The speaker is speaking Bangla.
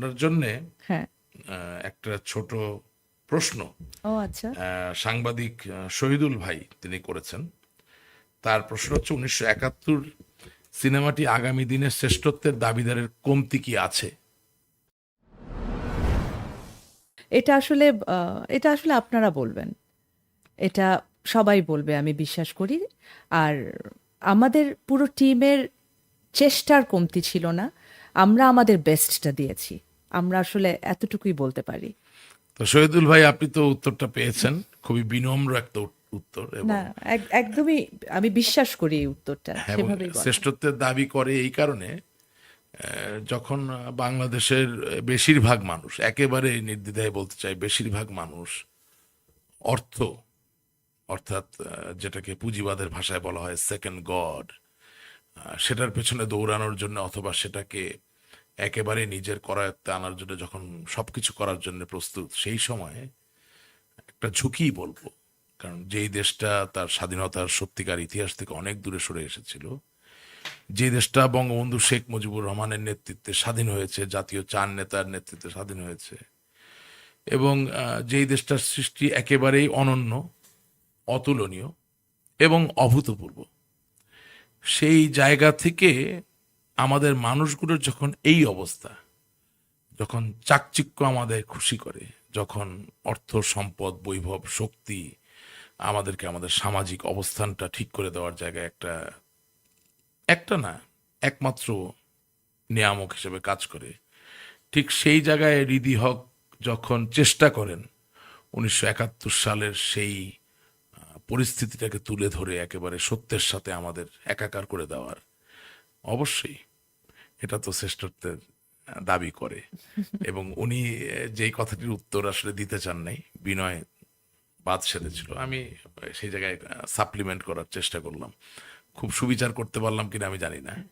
আপনার জন্যে হ্যাঁ। একটা ছোট প্রশ্ন। ও আচ্ছা। সাংবাদিক শহীদুল ভাই তিনি করেছেন। তার প্রশ্ন হচ্ছে উনিশশো একাত্তর সিনেমাটি আগামী দিনের শ্রেষ্ঠত্বের দাবিদারের কমতি কি আছে? এটা আসলে এটা আসলে আপনারা বলবেন। এটা সবাই বলবে আমি বিশ্বাস করি। আর আমাদের পুরো টিমের চেষ্টার কমতি ছিল না। আমরা আমাদের বেস্টটা দিয়েছি। আমরা আসলে এতটুকুই বলতে পারি তো শহীদুল ভাই আপনি তো উত্তরটা পেয়েছেন খুবই বিনম্র একটা উত্তর না একদমই আমি বিশ্বাস করি এই উত্তরটা হ্যাঁ। শ্রেষ্ঠত্বের দাবি করে এই কারণে যখন বাংলাদেশের বেশিরভাগ মানুষ একেবারে নির্দ্বিধায় বলতে চাই বেশিরভাগ মানুষ অর্থ অর্থাৎ যেটাকে পুঁজিবাদের ভাষায় বলা হয় সেকেন্ড গড সেটার পেছনে দৌড়ানোর জন্য অথবা সেটাকে একেবারে নিজের করায়ত্তে আনার জন্য, যখন সবকিছু করার জন্য প্রস্তুত, সেই সময়ে একটা ঝুঁকি বলব। কারণ যেই দেশটা তার স্বাধীনতার সত্যিকার ইতিহাস থেকে অনেক দূরে সরে এসেছিল, যে দেশটা বঙ্গবন্ধু শেখ মুজিবুর রহমানের নেতৃত্বে স্বাধীন হয়েছে, জাতীয় চার নেতার নেতৃত্বে স্বাধীন হয়েছে, এবং যেই দেশটার সৃষ্টি একেবারেই অনন্য, অতুলনীয় এবং অভূতপূর্ব, সেই জায়গা থেকে আমাদের মানুষগুলোর যখন এই অবস্থা, যখন চাকচিক্য আমাদের খুশি করে, যখন অর্থ সম্পদ, বৈভব, শক্তি আমাদেরকে আমাদের সামাজিক অবস্থানটা ঠিক করে দেওয়ার জায়গায় একটা একটা না, একমাত্র নিয়ামক হিসেবে কাজ করে, ঠিক সেই জায়গায় রিদি হক যখন চেষ্টা করেন, উনিশশো একাত্তর সালের সেই পরিস্থিতিটাকে তুলে ধরে একেবারে সত্যের সাথে আমাদের একাকার করে দেওয়ার অবশ্যই। এটা তো শ্রেষ্ঠত্বের দাবি করে। এবং উনি যেই কথাটির উত্তর আসলে দিতে চান নাই বিনয় বাদ সেরেছিল আমি সেই জায়গায় সাপ্লিমেন্ট করার চেষ্টা করলাম। খুব সুবিচার করতে পারলাম কিনা আমি জানি না।